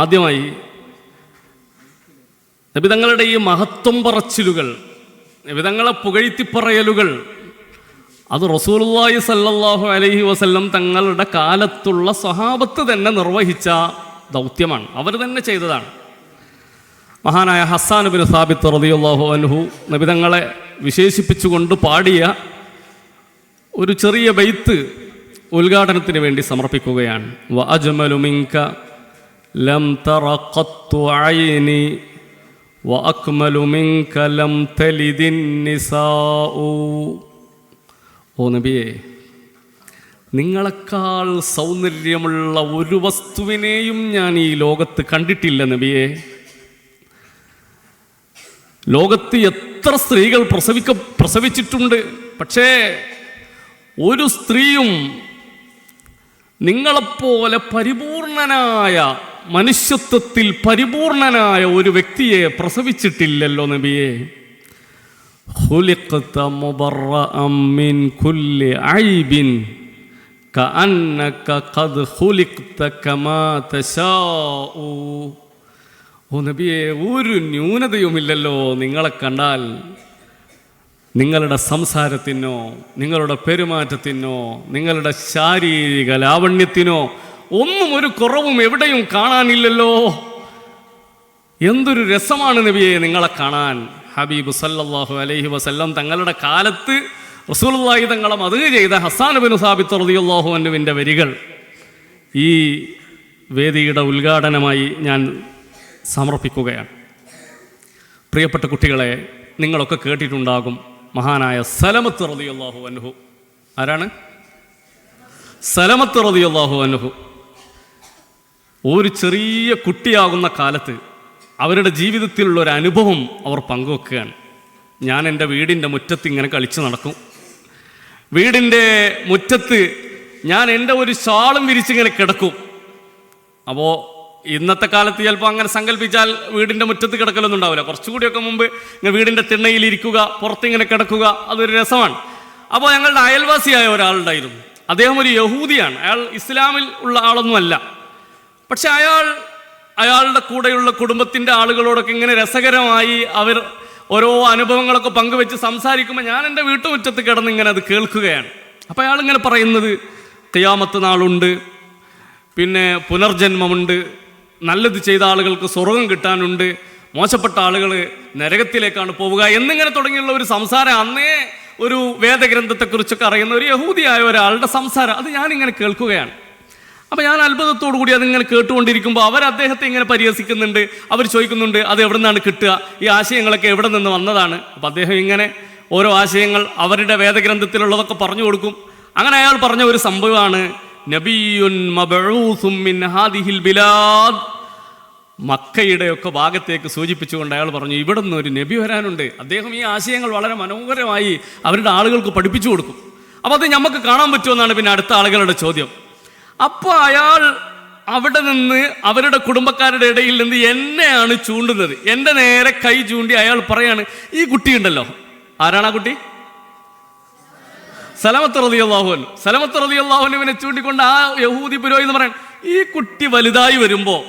ആദ്യമായി നബിതങ്ങളുടെ ഈ മഹത്വം പറച്ചിലുകൾ നബിതങ്ങളെ പുകഴ്ത്തിപ്പറയലുകൾ അത് റസൂലുള്ളാഹി സല്ലല്ലാഹു അലൈഹി വസല്ലം തങ്ങളുടെ കാലത്തുള്ള സ്വഹാബത്ത് തന്നെ നിർവഹിച്ച ദൗത്യമാണ്. അവർ തന്നെ ചെയ്തതാണ്. മഹാനായ ഹസ്സാൻ ബിൻ സാബിത്ത് റളിയല്ലാഹു അൻഹു നബിതങ്ങളെ വിശേഷിപ്പിച്ചുകൊണ്ട് പാടിയ ഒരു ചെറിയ ബെയ്ത്ത് ഉദ്ഘാടനത്തിന് വേണ്ടി സമർപ്പിക്കുകയാണ്. വ അജ്മലു മിൻക ലം تر قط عيني വ منك لم تلد النساء. ഓ നബിയെ നിങ്ങളെക്കാൾ സൗന്ദര്യമുള്ള ഒരു വസ്തുവിനെയും ഞാൻ ഈ ലോകത്ത് കണ്ടിട്ടില്ല നബിയെ. ലോകത്ത് എത്ര സ്ത്രീകൾ പ്രസവിക്ക പ്രസവിച്ചിട്ടുണ്ട്. പക്ഷേ ഒരു സ്ത്രീയും നിങ്ങളെപ്പോലെ പരിപൂർണനായ മനുഷ്യത്വത്തിൽ പരിപൂർണനായ ഒരു വ്യക്തിയെ പ്രസവിച്ചിട്ടില്ലല്ലോ നബിയെ. ഓ നബിയെ ഒരു ന്യൂനതയുമില്ലല്ലോ നിങ്ങളെ കണ്ടാൽ. നിങ്ങളുടെ സംസാരത്തിനോ നിങ്ങളുടെ പെരുമാറ്റത്തിനോ നിങ്ങളുടെ ശാരീരിക ലാവണ്യത്തിനോ ഒന്നും ഒരു കുറവും എവിടെയും കാണാനില്ലല്ലോ. എന്തൊരു രസമാണ് നബിയെ നിങ്ങളെ കാണാൻ. ഹബീബ് സല്ലാഹു അലൈഹി വസല്ലം തങ്ങളുടെ കാലത്ത് റസൂലുള്ളാഹി തങ്ങളെ മതുക ചെയ്ത ഹസാൻ ബിൻ സാബിത്ത് റളിയല്ലാഹു അൻഹുവിന്റെ വരികൾ. ഈ വേദിയുടെ ഉദ്ഘാടനമായി ഞാൻ സമർപ്പിക്കുകയാണ്. പ്രിയപ്പെട്ട കുട്ടികളെ നിങ്ങളൊക്കെ കേട്ടിട്ടുണ്ടാകും മഹാനായ സലമത്ത് റളിയല്ലാഹു അൻഹു. ആരാണ്? സലമത്ത് റളിയല്ലാഹു അൻഹു. ഒരു ചെറിയ കുട്ടിയാകുന്ന കാലത്ത് അവരുടെ ജീവിതത്തിലുള്ള ഒരു അനുഭവം അവർ പങ്കുവെക്കുകയാണ്. ഞാൻ എന്റെ വീടിന്റെ മുറ്റത്ത് ഇങ്ങനെ കളിച്ച് നടക്കും. വീടിന്റെ മുറ്റത്ത് ഞാൻ എന്റെ ഒരു ശാളും വിരിച്ചിങ്ങനെ കിടക്കും. അപ്പോൾ ഇന്നത്തെ കാലത്ത് ചിലപ്പോൾ അങ്ങനെ സങ്കല്പിച്ചാൽ വീടിന്റെ മുറ്റത്ത് കിടക്കലൊന്നും ഉണ്ടാവില്ല. കുറച്ചുകൂടിയൊക്കെ മുമ്പ് ഇങ്ങനെ വീടിന്റെ തിണ്ണയിൽ ഇരിക്കുക പുറത്തിങ്ങനെ കിടക്കുക അതൊരു രസമാണ്. അപ്പോൾ ഞങ്ങളുടെ അയൽവാസിയായ ഒരാളുണ്ടായിരുന്നു. അദ്ദേഹം ഒരു യഹൂദിയാണ്. അയാൾ ഇസ്ലാമിൽ ഉള്ള ആളൊന്നുമല്ല. പക്ഷെ അയാൾ അയാളുടെ കൂടെയുള്ള കുടുംബത്തിന്റെ ആളുകളോടൊക്കെ ഇങ്ങനെ രസകരമായി അവർ ഓരോ അനുഭവങ്ങളൊക്കെ പങ്കുവെച്ച് സംസാരിക്കുമ്പോൾ ഞാൻ എന്റെ വീട്ടുമുറ്റത്ത് കിടന്ന് ഇങ്ങനെ അത് കേൾക്കുകയാണ്. അപ്പോൾ അയാൾ ഇങ്ങനെ പറയുന്നത് തെയ്യാമത്ത് നാളുണ്ട് പിന്നെ പുനർജന്മമുണ്ട് നല്ലത് ചെയ്ത ആളുകൾക്ക് സ്വർഗം കിട്ടാനുണ്ട് മോശപ്പെട്ട ആളുകൾ നരകത്തിലേക്കാണ് പോവുക എന്നിങ്ങനെ തുടങ്ങിയുള്ള ഒരു സംസാരം അന്നേ ഒരു വേദഗ്രന്ഥത്തെക്കുറിച്ചൊക്കെ അറിയുന്ന ഒരു യഹൂദിയായ ഒരാളുടെ സംസാരം അത് ഞാനിങ്ങനെ കേൾക്കുകയാണ്. അപ്പോൾ ഞാൻ അത്ഭുതത്തോടു കൂടി അതിങ്ങനെ കേട്ടുകൊണ്ടിരിക്കുമ്പോൾ അവർ അദ്ദേഹത്തെ ഇങ്ങനെ പരിഹസിക്കുന്നുണ്ട്. അവർ ചോദിക്കുന്നുണ്ട് അത് എവിടെ നിന്നാണ് കിട്ടുക? ഈ ആശയങ്ങളൊക്കെ എവിടെ നിന്ന് വന്നതാണ്? അപ്പോൾ അദ്ദേഹം ഇങ്ങനെ ഓരോ ആശയങ്ങൾ അവരുടെ വേദഗ്രന്ഥത്തിലുള്ളതൊക്കെ പറഞ്ഞു കൊടുക്കും. അങ്ങനെ അയാൾ പറഞ്ഞ ഒരു സംഭവമാണ് നബിയുൻ ബിലാദ്. മക്കയുടെ ഒക്കെ ഭാഗത്തേക്ക് സൂചിപ്പിച്ചുകൊണ്ട് അയാൾ പറഞ്ഞു ഇവിടെ നിന്ന് ഒരു നബി വരാനുണ്ട്. അദ്ദേഹം ഈ ആശയങ്ങൾ വളരെ മനോഹരമായി അവരുടെ ആളുകൾക്ക് പഠിപ്പിച്ചു കൊടുക്കും. അപ്പോൾ അത് നമുക്ക് കാണാൻ പറ്റുമെന്നാണ് പിന്നെ അടുത്ത ആളുകളുടെ ചോദ്യം. അപ്പോൾ അയാൾ അവിടെ നിന്ന് അവരുടെ കുടുംബക്കാരുടെ ഇടയിൽ നിന്ന് എന്നെയാണ് ചൂണ്ടുന്നത്. എന്റെ നേരെ കൈ ചൂണ്ടി അയാൾ പറയാണ് ഈ കുട്ടിയുണ്ടല്ലോ ആരാണ് ആ കുട്ടി? സലമത്ത് റതി അള്ളാഹുൻ സലമത്ത് റതി അള്ളാഹുനുവിനെ ചൂണ്ടിക്കൊണ്ട് ആ യഹൂദി പുരോഹിതൻ പറയാൻ ഈ കുട്ടി വലുതായി വരുമ്പോൾ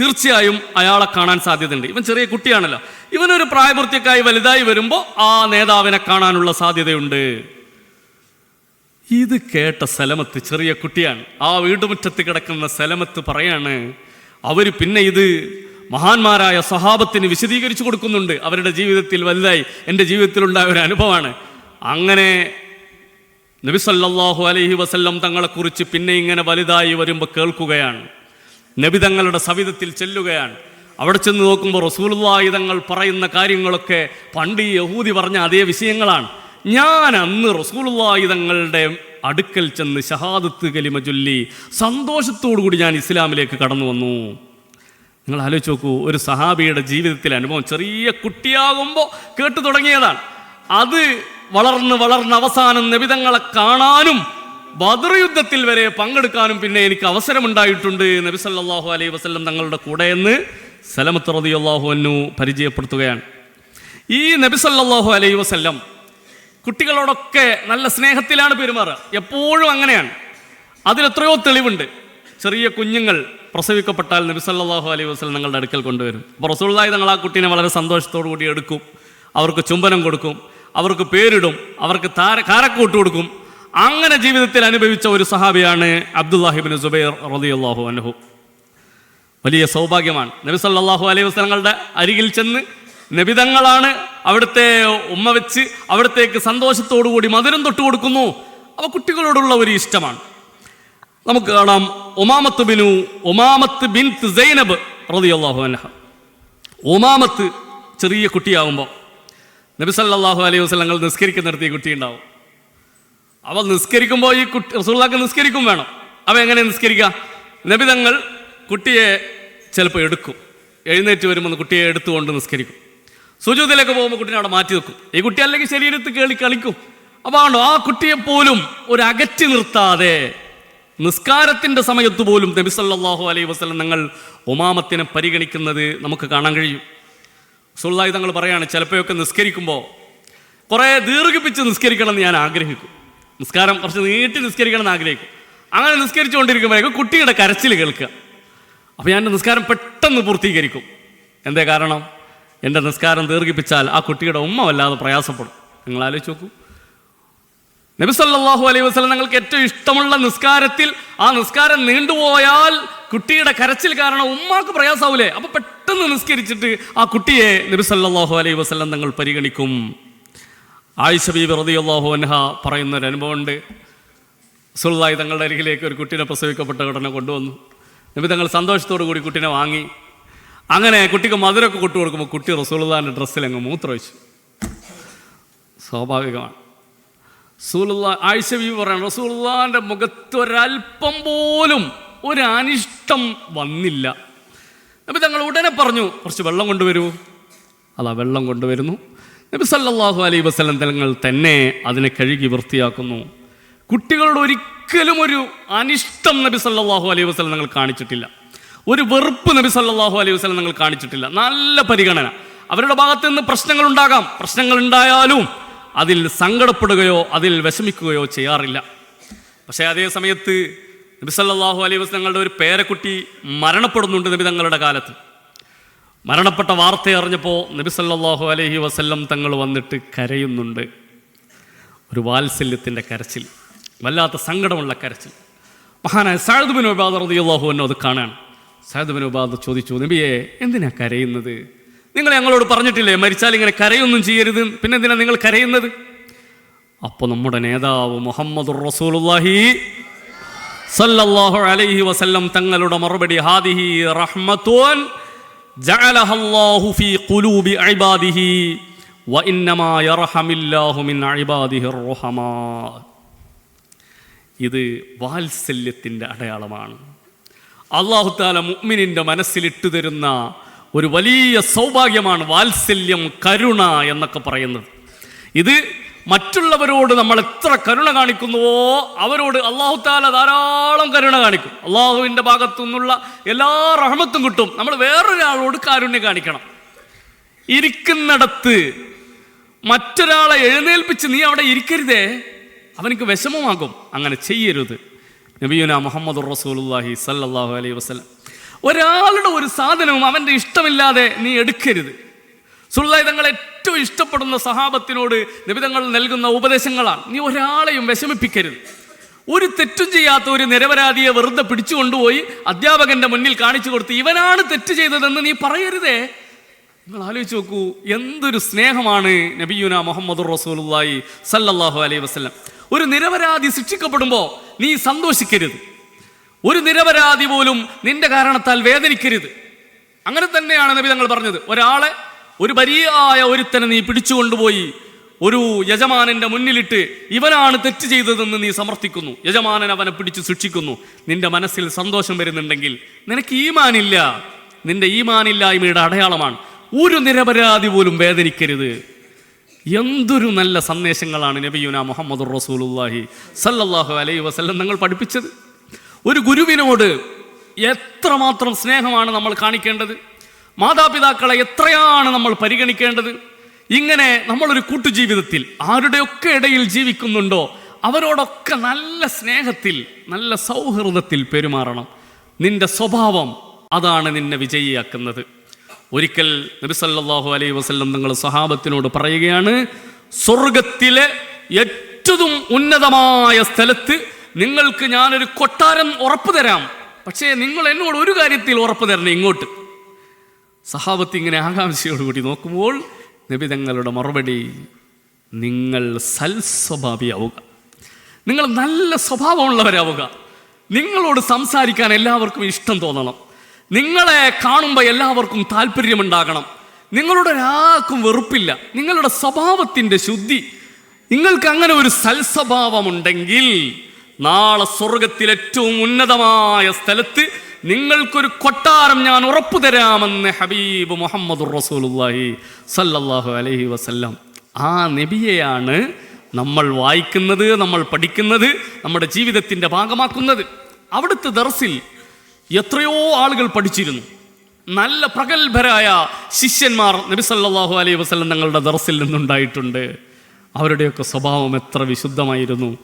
തീർച്ചയായും അയാളെ കാണാൻ സാധ്യതയുണ്ട്. ഇവൻ ചെറിയ കുട്ടിയാണല്ലോ. ഇവനൊരു പ്രായപൂർത്തിക്കായി വലുതായി വരുമ്പോൾ ആ നേതാവിനെ കാണാനുള്ള സാധ്യതയുണ്ട്. ഇത് കേട്ട സലമത്ത് ചെറിയ കുട്ടിയാണ്. ആ വീടുമുറ്റത്ത് കിടക്കുന്ന സലമത്ത് പറയാണ് അവർ പിന്നെ ഇത് മഹാന്മാരായ സഹാബത്തിന് വിശദീകരിച്ചു കൊടുക്കുന്നുണ്ട്. അവരുടെ ജീവിതത്തിൽ വലുതായി. എന്റെ ജീവിതത്തിലുണ്ടായ ഒരു അനുഭവമാണ്. അങ്ങനെ നബിസല്ലാഹു അലഹി വസല്ലം തങ്ങളെക്കുറിച്ച് പിന്നെ ഇങ്ങനെ വലുതായി വരുമ്പോൾ കേൾക്കുകയാണ്. നബി തങ്ങളുടെ സവിധത്തിൽ ചെല്ലുകയാണ്. അവിടെ ചെന്ന് നോക്കുമ്പോൾ റസൂലുള്ളാഹി തങ്ങൾ പറയുന്ന കാര്യങ്ങളൊക്കെ പണ്ട് ഈ യഹൂദി പറഞ്ഞ അതേ വിഷയങ്ങളാണ്. ഞാൻ അന്ന് റസൂലുള്ളാഹി തങ്ങളുടെ അടുക്കൽ ചെന്ന് ഷഹാദത്ത് കലിമ ചൊല്ലി കൂടി ഞാൻ ഇസ്ലാമിലേക്ക് കടന്നു വന്നു. നിങ്ങൾ ആലോചിച്ച് നോക്കൂ ഒരു സഹാബിയുടെ ജീവിതത്തിലെ അനുഭവം ചെറിയ കുട്ടിയാകുമ്പോൾ കേട്ടു തുടങ്ങിയതാണ്. അത് വളർന്ന് വളർന്ന് അവസാനം നബിതങ്ങളെ കാണാനും ബദർ യുദ്ധത്തിൽ വരെ പങ്കെടുക്കാനും പിന്നെ എനിക്ക് അവസരമുണ്ടായിട്ടുണ്ട്. നബി സല്ലാഹു അലൈഹി വസ്ലം തങ്ങളുടെ കൂടെ എന്ന് സലമത്ത് റളിയല്ലാഹു അൻഹു പരിചയപ്പെടുത്തുകയാണ്. ഈ നബി സല്ലല്ലാഹു അലൈഹി വസല്ലം കുട്ടികളോടൊക്കെ നല്ല സ്നേഹത്തിലാണ് പെരുമാറുക. എപ്പോഴും അങ്ങനെയാണ്. അതിലെത്രയോ തെളിവുണ്ട്. ചെറിയ കുഞ്ഞുങ്ങൾ പ്രസവിക്കപ്പെട്ടാൽ നബി സല്ലല്ലാഹു അലൈഹി വസല്ലം ഞങ്ങളുടെ അടുക്കൽ കൊണ്ടുവരും. അപ്പോൾ റസൂലുള്ളാഹി തങ്ങൾ ആ കുട്ടീനെ വളരെ സന്തോഷത്തോടു കൂടി എടുക്കും. അവർക്ക് ചുംബനം കൊടുക്കും. അവർക്ക് പേരിടും. അവർക്ക് താര കാരക്കൂട്ട് കൊടുക്കും. അങ്ങനെ ജീവിതത്തിൽ അനുഭവിച്ച ഒരു സഹാബിയാണ് അബ്ദുല്ലാഹിബിൻ സുബൈർ റളിയല്ലാഹു അൻഹു. വലിയ സൗഭാഗ്യമാണ്. നബി സല്ലല്ലാഹു അലൈഹി വസ്ലങ്ങളുടെ അരികിൽ ചെന്ന് നബിതങ്ങളാണ് അവിടുത്തെ ഉമ്മ വെച്ച് അവിടത്തേക്ക് സന്തോഷത്തോടു കൂടി മധുരം തൊട്ട് കൊടുക്കുന്നു. അവ കുട്ടികളോടുള്ള ഒരു ഇഷ്ടമാണ്. നമുക്ക് കാണാം ഒമാമത്ത് ബിനു ഒമാമത്ത് ബിൻ സൈനബ് റളിയല്ലാഹു അൻഹ. ഒമാമത്ത് ചെറിയ കുട്ടിയാവുമ്പോൾ നബിസല്ലാഹു അലൈഹി വസ്ലങ്ങൾ നിസ്കരിക്കുന്നിടത്ത് ഈ കുട്ടി ഉണ്ടാവും. അവൾ നിസ്കരിക്കുമ്പോൾ ഈ കുട്ടി റസൂള്ളാക്ക് നിസ്കരിക്കും വേണം. അവ എങ്ങനെ നിസ്കരിക്കുക നബിതങ്ങൾ കുട്ടിയെ ചിലപ്പോൾ എടുക്കും. എഴുന്നേറ്റ് വരുമ്പോൾ കുട്ടിയെ എടുത്തുകൊണ്ട് നിസ്കരിക്കും. സുജൂതിലേക്ക് പോകുമ്പോൾ കുട്ടീനെ അവിടെ മാറ്റി വെക്കും. ഈ കുട്ടി അല്ലെങ്കിൽ ശരീരത്തിൽ കേളി കളിക്കും. അപ്പോൾ ആണോ ആ കുട്ടിയെ പോലും ഒരു അകറ്റി നിർത്താതെ നിസ്കാരത്തിന്റെ സമയത്ത് പോലും നബി സല്ലല്ലാഹു അലൈഹി വസ്ലം നിങ്ങൾ ഒമാമത്തിനെ പരിഗണിക്കുന്നത് നമുക്ക് കാണാൻ കഴിയും. സുള്ളായി തങ്ങൾ പറയാണ് ചിലപ്പോഴൊക്കെ നിസ്കരിക്കുമ്പോൾ കുറേ ദീർഘിപ്പിച്ച് നിസ്കരിക്കണം എന്ന് ഞാൻ ആഗ്രഹിക്കും. നിസ്കാരം കുറച്ച് നീട്ടി നിസ്കരിക്കണം എന്ന് ആഗ്രഹിക്കും. അങ്ങനെ നിസ്കരിച്ചുകൊണ്ടിരിക്കുമ്പോഴേക്കും കുട്ടിയുടെ കരച്ചിൽ കേൾക്കുക. അപ്പോൾ ഞാൻ നിസ്കാരം പെട്ടെന്ന് പൂർത്തീകരിക്കും. എന്തേ കാരണം? എന്റെ നിസ്കാരം ദീർഘിപ്പിച്ചാൽ ആ കുട്ടിയുടെ ഉമ്മ വല്ലാതെ പ്രയാസപ്പെടും. നിങ്ങൾ ആലോചിച്ച് നോക്കൂ. നബി സല്ലല്ലാഹു അലൈഹി വസ്ലം നിങ്ങൾക്ക് ഏറ്റവും ഇഷ്ടമുള്ള നിസ്കാരത്തിൽ ആ നിസ്കാരം നീണ്ടുപോയാൽ കുട്ടിയുടെ കരച്ചിൽ കാരണം ഉമ്മാക്ക് പ്രയാസാവൂലേ? അപ്പൊ പെട്ടെന്ന് നിസ്കരിച്ചിട്ട് ആ കുട്ടിയെ നബി സല്ലല്ലാഹു അലൈഹി വസ്ലം നിങ്ങൾ പരിഗണിക്കും. ആയിഷ റതി റളിയല്ലാഹു അൻഹ പറയുന്ന ഒരു അനുഭവമുണ്ട്. സുള്ളായി തങ്ങളുടെ അരികിലേക്ക് ഒരു കുട്ടീനെ പ്രസവിക്കപ്പെട്ട ഘടന കൊണ്ടുവന്നു. നബി തങ്ങൾ സന്തോഷത്തോടു കൂടി കുട്ടീനെ വാങ്ങി. അങ്ങനെ കുട്ടിക്ക് മധുരമൊക്കെ കൊട്ടു കൊടുക്കുമ്പോൾ കുട്ടി റസൂലുള്ളാന്റെ ഡ്രസ്സിൽ അങ്ങ് മൂത്രമൊഴിച്ചു. സ്വാഭാവികമാണ്. റസൂലുള്ള ആയിഷ ബീവി പറയണം റസൂലുള്ളാന്റെ മുഖത്ത് ഒരല്പം പോലും ഒരു അനിഷ്ടം വന്നില്ല. നബി തങ്ങൾ ഉടനെ പറഞ്ഞു കുറച്ച് വെള്ളം കൊണ്ടുവരൂ. അതാ വെള്ളം കൊണ്ടുവരുന്നു. നബി സല്ലല്ലാഹു അലൈഹി വസല്ലം തങ്ങൾ തന്നെ അതിനെ കഴുകി വൃത്തിയാക്കുന്നു. കുട്ടികളോട് ഒരിക്കലും ഒരു അനിഷ്ടം നബി സല്ലല്ലാഹു അലൈഹി വസല്ലം തങ്ങൾ കാണിച്ചിട്ടില്ല. ഒരു വെറുപ്പ് നബി സല്ലാഹു അലൈഹി വസ്ലം നിങ്ങൾ കാണിച്ചിട്ടില്ല. നല്ല പരിഗണന. അവരുടെ ഭാഗത്ത് നിന്ന് പ്രശ്നങ്ങൾ ഉണ്ടാകാം. പ്രശ്നങ്ങൾ ഉണ്ടായാലും അതിൽ സങ്കടപ്പെടുകയോ അതിൽ വിഷമിക്കുകയോ ചെയ്യാറില്ല. പക്ഷേ അതേ സമയത്ത് നബി സല്ലാഹു അലൈഹി വസ്ലം തങ്ങളുടെ ഒരു പേരക്കുട്ടി മരണപ്പെടുന്നുണ്ട് നബി തങ്ങളുടെ കാലത്ത്. മരണപ്പെട്ട വാർത്ത അറിഞ്ഞപ്പോൾ നബി സല്ലാഹു അലൈഹി വസ്ല്ലം തങ്ങൾ വന്നിട്ട് കരയുന്നുണ്ട്. ഒരു വാത്സല്യത്തിന്റെ കരച്ചിൽ. വല്ലാത്ത സങ്കടമുള്ള കരച്ചിൽ. മഹാനായ സായദ് ബിൻ ഉബാദ് റളിയല്ലാഹു അൻഹു അത് കാണാണ് ഉബാദ് ചോദിച്ചു നബിയെ എന്തിനാ കരയുന്നത്? നിങ്ങൾ ഞങ്ങളോട് പറഞ്ഞിട്ടില്ലേ മരിച്ചാൽ ഇങ്ങനെ കരയൊന്നും ചെയ്യരുത്? പിന്നെ എന്തിനാ നിങ്ങൾ കരയുന്നത്? അപ്പോൾ നമ്മുടെ നേതാവ് മുഹമ്മദ് റസൂലുള്ളാഹി സല്ലല്ലാഹു അലൈഹി വസല്ലം തങ്ങളുടെ മറുപടി ഹാദിഹി റഹ്മത്തുൻ ജഅലഹല്ലാഹു ഫീ ഖുലൂബി ഇബാദിഹി വഇന്നമാ യർഹമില്ലാഹു മിൻ ഇബാദിഹി റഹമാ. ഇത് വാത്സല്യത്തിന്റെ അടയാളമാണ്. അള്ളാഹു താല മുഅ്മിനിന്റെ മനസ്സിലിട്ടു തരുന്ന ഒരു വലിയ സൗഭാഗ്യമാണ് വാത്സല്യം കരുണ എന്നൊക്കെ പറയുന്നത്. ഇത് മറ്റുള്ളവരോട് നമ്മൾ എത്ര കരുണ കാണിക്കുന്നുവോ അവരോട് അള്ളാഹു താല ധാരാളം കരുണ കാണിക്കും. അള്ളാഹുവിന്റെ ഭാഗത്തു നിന്നുള്ള എല്ലാ റഹമത്തും കിട്ടും. നമ്മൾ വേറൊരാളോട് കാരുണ്യം കാണിക്കണം. ഇരിക്കുന്നിടത്ത് മറ്റൊരാളെ എഴുന്നേൽപ്പിച്ച് നീ അവിടെ ഇരിക്കരുതേ. അവനക്ക് വിഷമമാകും. അങ്ങനെ ചെയ്യരുത്. നബിയുന മുഹമ്മദ് റസൂലുള്ളാഹി സല്ലാഹു അലൈഹി വസ്ലം ഒരാളുടെ ഒരു സാധനവും അവന്റെ ഇഷ്ടമില്ലാതെ നീ എടുക്കരുത്. സുള്ളായി തങ്ങൾ ഏറ്റവും ഇഷ്ടപ്പെടുന്ന സഹാബത്തിനോട് നിബിതങ്ങൾ നൽകുന്ന ഉപദേശങ്ങളാണ്. നീ ഒരാളെയും വിഷമിപ്പിക്കരുത്. ഒരു തെറ്റും ചെയ്യാത്ത ഒരു നിരപരാധിയെ വെറുതെ പിടിച്ചു കൊണ്ടുപോയി അധ്യാപകന്റെ മുന്നിൽ കാണിച്ചു കൊടുത്ത് ഇവനാണ് തെറ്റ് ചെയ്തതെന്ന് നീ പറയരുതേ. നിങ്ങൾ ആലോചിച്ച് നോക്കൂ എന്തൊരു സ്നേഹമാണ് നബിയുന മുഹമ്മദ് റസൂലുള്ളാഹി സല്ലല്ലാഹു അലൈഹി വസ്ലം ഒരു നിരപരാധി ശിക്ഷിക്കപ്പെടുമ്പോൾ നീ സന്തോഷിക്കരുത്. ഒരു നിരപരാധി പോലും നിന്റെ കാരണത്താൽ വേദനിക്കരുത്. അങ്ങനെ തന്നെയാണ് നബി തങ്ങൾ പറഞ്ഞത്. ഒരാളെ ഒരു വലിയായ ഒരുത്തനെ നീ പിടിച്ചുകൊണ്ടുപോയി ഒരു യജമാനന്റെ മുന്നിലിട്ട് ഇവനാണ് തെറ്റ് ചെയ്തതെന്ന് നീ സമർത്ഥിക്കുന്നു. യജമാനൻ അവനെ പിടിച്ച് ശിക്ഷിക്കുന്നു. നിന്റെ മനസ്സിൽ സന്തോഷം വരുന്നുണ്ടെങ്കിൽ നിനക്ക് ഈമാനില്ല. നിന്റെ ഈമാനില്ലായ്മയുടെ അടയാളമാണ്. ഒരു നിരപരാധി പോലും വേദനിക്കരുത്. എന്തൊരു നല്ല സന്ദേശങ്ങളാണ് നബിയുന മുഹമ്മദ് റസൂലുല്ലാഹി സല്ലല്ലാഹു അലൈ വസല്ലം നിങ്ങൾ പഠിപ്പിച്ചത്. ഒരു ഗുരുവിനോട് എത്രമാത്രം സ്നേഹമാണ് നമ്മൾ കാണിക്കേണ്ടത്? മാതാപിതാക്കളെ എത്രയാണ് നമ്മൾ പരിഗണിക്കേണ്ടത്? ഇങ്ങനെ നമ്മളൊരു കൂട്ടുജീവിതത്തിൽ ആരുടെയൊക്കെ ഇടയിൽ ജീവിക്കുന്നുണ്ടോ അവരോടൊക്കെ നല്ല സ്നേഹത്തിൽ നല്ല സൗഹൃദത്തിൽ പെരുമാറണം. നിന്റെ സ്വഭാവം അതാണ് നിന്നെ വിജയിയാക്കുന്നത്. ഒരിക്കൽ നബിസല്ലാഹു അലൈ വസല്ലം നിങ്ങൾ സഹാബത്തിനോട് പറയുകയാണ് സ്വർഗത്തിലെ ഏറ്റവും ഉന്നതമായ സ്ഥലത്ത് നിങ്ങൾക്ക് ഞാനൊരു കൊട്ടാരം ഉറപ്പ് തരാം. പക്ഷേ നിങ്ങൾ എന്നോട് ഒരു കാര്യത്തിൽ ഉറപ്പ് തരണം ഇങ്ങോട്ട്. സഹാബത്ത് ഇങ്ങനെ ആകാംക്ഷയോടുകൂടി നോക്കുമ്പോൾ നബി തങ്ങളുടെ മറുപടി നിങ്ങൾ സൽസ്വഭാവിയാവുക. നിങ്ങൾ നല്ല സ്വഭാവമുള്ളവരാവുക. നിങ്ങളോട് സംസാരിക്കാൻ എല്ലാവർക്കും ഇഷ്ടം തോന്നണം. നിങ്ങളെ കാണുമ്പോൾ എല്ലാവർക്കും താല്പര്യമുണ്ടാകണം. നിങ്ങളുടെ ഒരാൾക്കും വെറുപ്പില്ല. നിങ്ങളുടെ സ്വഭാവത്തിന്റെ ശുദ്ധി. നിങ്ങൾക്ക് അങ്ങനെ ഒരു സൽസ്വഭാവമുണ്ടെങ്കിൽ നാളെ സ്വർഗത്തിൽ ഏറ്റവും ഉന്നതമായ സ്ഥലത്ത് നിങ്ങൾക്കൊരു കൊട്ടാരം ഞാൻ ഉറപ്പു തരാമെന്ന് ഹബീബ് മുഹമ്മദ് റസൂലുള്ളാഹി സല്ലല്ലാഹു അലൈഹി വസല്ലം. ആ നബിയെയാണ് നമ്മൾ വായിക്കുന്നത് നമ്മൾ പഠിക്കുന്നത് നമ്മുടെ ജീവിതത്തിന്റെ ഭാഗമാക്കുന്നത്. അവിടുത്തെ ദർസിൽ എത്രയോ ആളുകൾ പഠിച്ചിരുന്നു. നല്ല പ്രഗത്ഭരായ ശിഷ്യന്മാർ നബിസല്ലാഹു അലൈഹി വസല്ലം തങ്ങളുടെ ദർസിൽ നിന്നുണ്ടായിട്ടുണ്ട്. അവരുടെയൊക്കെ സ്വഭാവം എത്ര വിശുദ്ധമായിരുന്നു.